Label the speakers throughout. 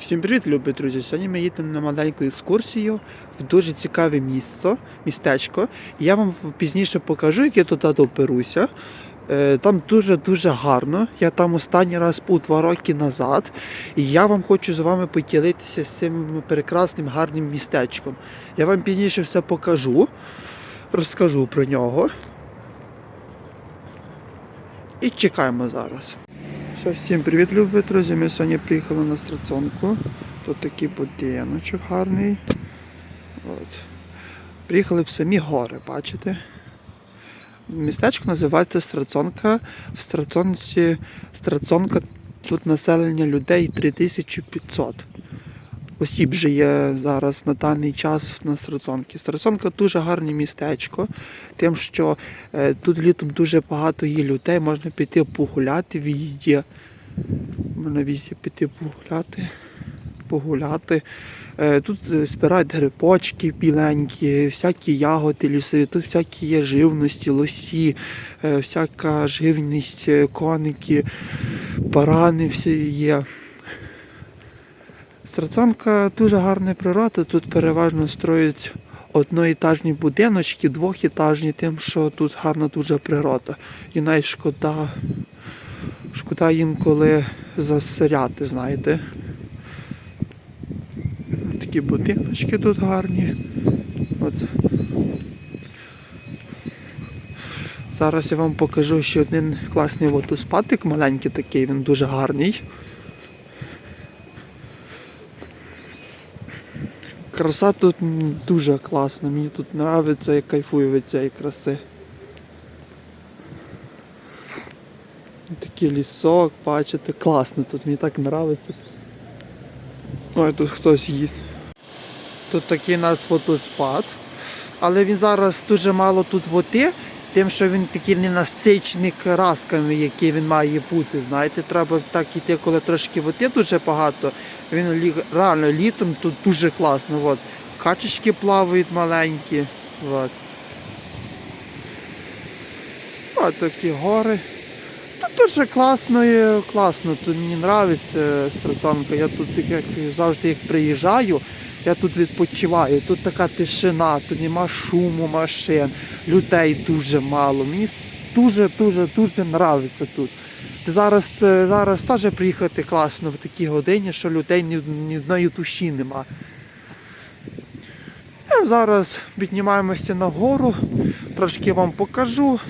Speaker 1: Всім привіт, любі друзі! Сьогодні ми їдемо на маленьку екскурсію в дуже цікаве місто, містечко. І я вам пізніше покажу, як я туди доберуся. Е, Там дуже-дуже гарно. Я там останній раз був два роки назад. І я вам хочу з вами поділитися з цим прекрасним гарним містечком. Я вам пізніше все покажу, розкажу про нього. І чекаємо зараз. Все, всім привіт, любі друзі. Ми сьогодні приїхали на Страцонку. Тут такий будиночок гарний. От. Приїхали в самі гори, бачите? Містечко називається Страцонка. В Страцонці Страцонка тут населення людей 3500 осіб живе зараз на даний час на Страцонці. Страцонка дуже гарне містечко, тим, що е, тут літом дуже багато є людей, можна піти погуляти візді. Можна візді піти погуляти. погуляти. Е, Тут е, збирають грибочки біленькі, всякі ягоди лісові, тут всякі є живності, лосі, всяка живність, коники, барани всі є. Страцанка дуже гарна природа, тут переважно строять одноетажні будиночки, двохетажні, тим, що тут гарна дуже природа. І навіть шкода, шкода інколи засиряти, знаєте. Такі будиночки тут гарні. От. Зараз я вам покажу ще один класний водоспадик, маленький такий, він дуже гарний. Краса тут дуже класна, мені тут подобається, я кайфую від цієї краси. Такий лісок, бачите, класно тут, мені так подобається. Ой, тут хтось їсть. Тут такий у нас фотоспад, але він зараз дуже мало тут води, тим, що він такий ненасичений красками, які він має бути. Знаєте, треба так іти, коли трошки води дуже багато. Він реально літом тут дуже класно. От. Качечки плавають маленькі. От. От такі гори. Тут дуже класно, і класно. Тут мені подобається Страцанка. Я тут як завжди як приїжджаю, я тут відпочиваю. Тут така тишина, тут нема шуму машин, людей дуже мало. Мені дуже, дуже, подобається тут. Зараз, е, зараз теж приїхати класно в такій годині, що людей ні, ні одної душі нема. Я зараз піднімаємося на гору, трошки вам покажу.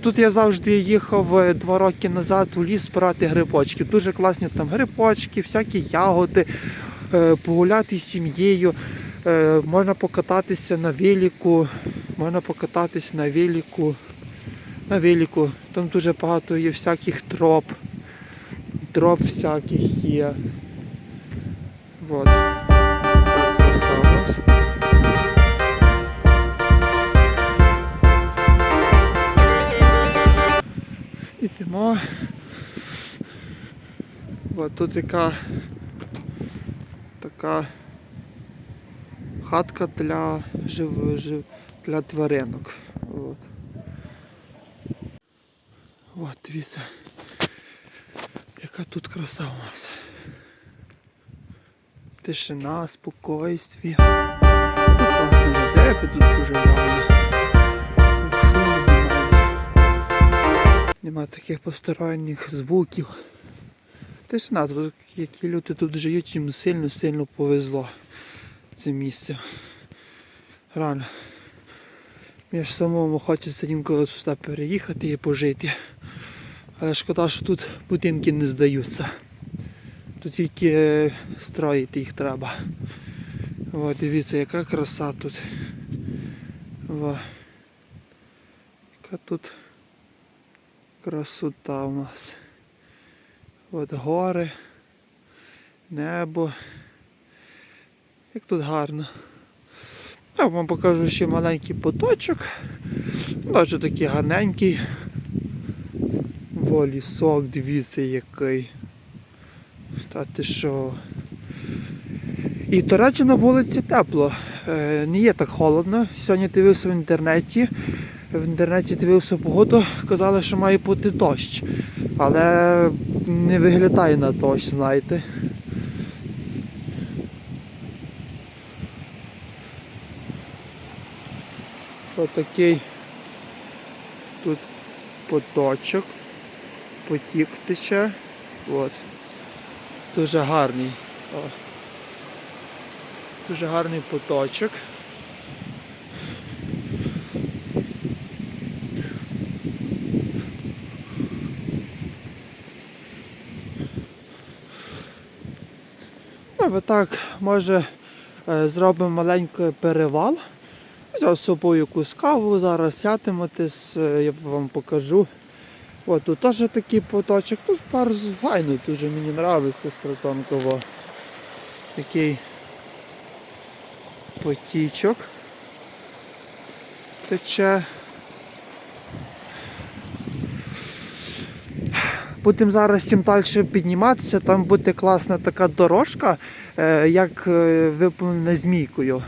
Speaker 1: Тут я завжди їхав е, два роки назад у ліс збирати грибочки. Дуже класні там грибочки, всякі ягоди, погуляти з сім'єю. Е, Можна покататися на велику, можна покататися на велику. На велику. Там дуже багато є всяких троп. Троп всяких є. Вот. Ідемо. От тут така така хатка для жив, жив, для тваринок. От. От, дивіться. Яка тут краса у нас. Тишина, спокойствие. Тут класні дерева, тут дуже гарно. Нема таких посторонніх звуків. Тишина, тут які люди тут живуть, їм сильно-сильно повезло це місце. Рано. Мені ж самому хочеться інколи сюди переїхати і пожити. Але шкода, що тут будинки не здаються. Тут тільки е, строїти їх треба. О, дивіться, яка краса тут. О. Яка тут красота у нас. От гори, небо. Як тут гарно. Я вам покажу ще маленький поточок. Навіть такий гарненький. Во лісок, дивіться який. Та ти що? І до речі, на вулиці тепло. Е, Не є так холодно. Сьогодні дивився в інтернеті. В інтернеті дивився погоду, казали, що має бути дощ. Але не виглядає на дощ, знаєте. Отакий тут поточок, потік тече. От. Дуже гарний. О. Дуже гарний поточок. Ну, так, може, е, зробимо маленький перевал. Взяв з собою якусь каву, зараз сятиметесь, е, я вам покажу. От тут теж такий поточок. Тут пар файний, дуже мені подобається Страцонково. Такий потічок тече. Будемо зараз чим далі підніматися, там буде класна така дорожка, е, як е, виповнена змійкою.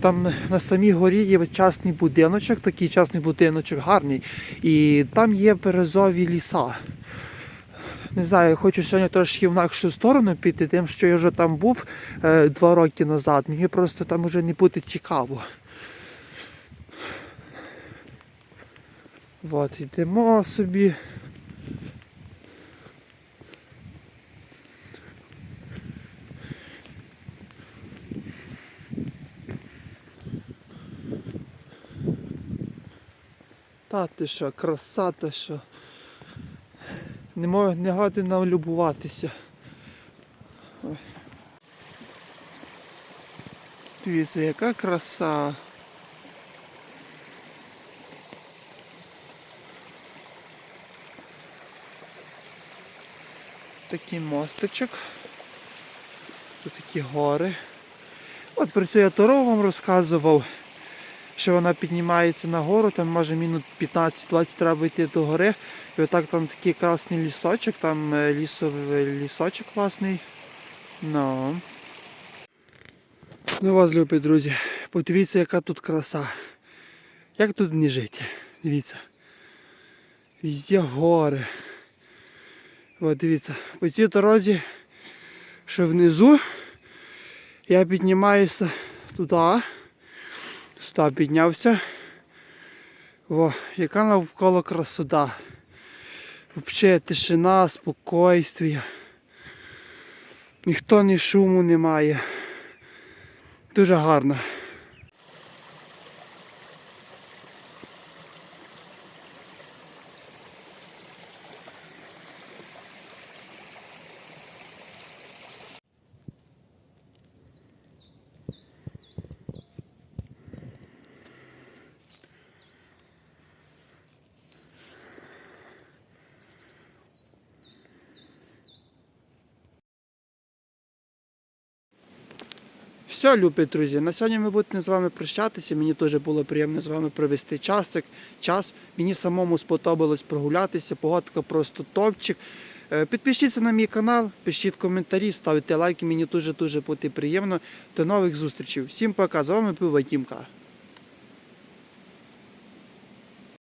Speaker 1: Там на самій горі є частний будиночок, такий частний будиночок гарний. І там є березові ліса. Не знаю, я хочу сьогодні трошки в інакшу сторону піти, тим, що я вже там був е, два роки назад. Мені просто там вже не буде цікаво. От, йдемо собі. Та ти що, краса ти що. Не, мо- не годі нам любуватися. Ой. Дивіться, яка краса. Такий мостичок. Тут такі гори. От про цю я Тору вам розказував що вона піднімається на гору, там може мінут 15-20 треба йти до гори. І отак там такий класний лісочок, там е, лісовий лісочок класний. Ну. Ну вас, любі друзі, подивіться, яка тут краса. Як тут не жити? Дивіться. Везде гори. От дивіться, по цій дорозі, що внизу, я піднімаюся туди сюди піднявся. О, яка навколо красота. Взагалі тишина, спокойствие. Ніхто ні шуму немає. Дуже гарно. Все, любі друзі, на сьогодні ми будемо з вами прощатися. Мені дуже було приємно з вами провести час. час. Мені самому сподобалось прогулятися. Погодка просто топчик. Е, Підпишіться на мій канал, пишіть коментарі, ставте лайки. Мені дуже дуже буде приємно. До нових зустрічей. Всім пока. З вами був Вадімка.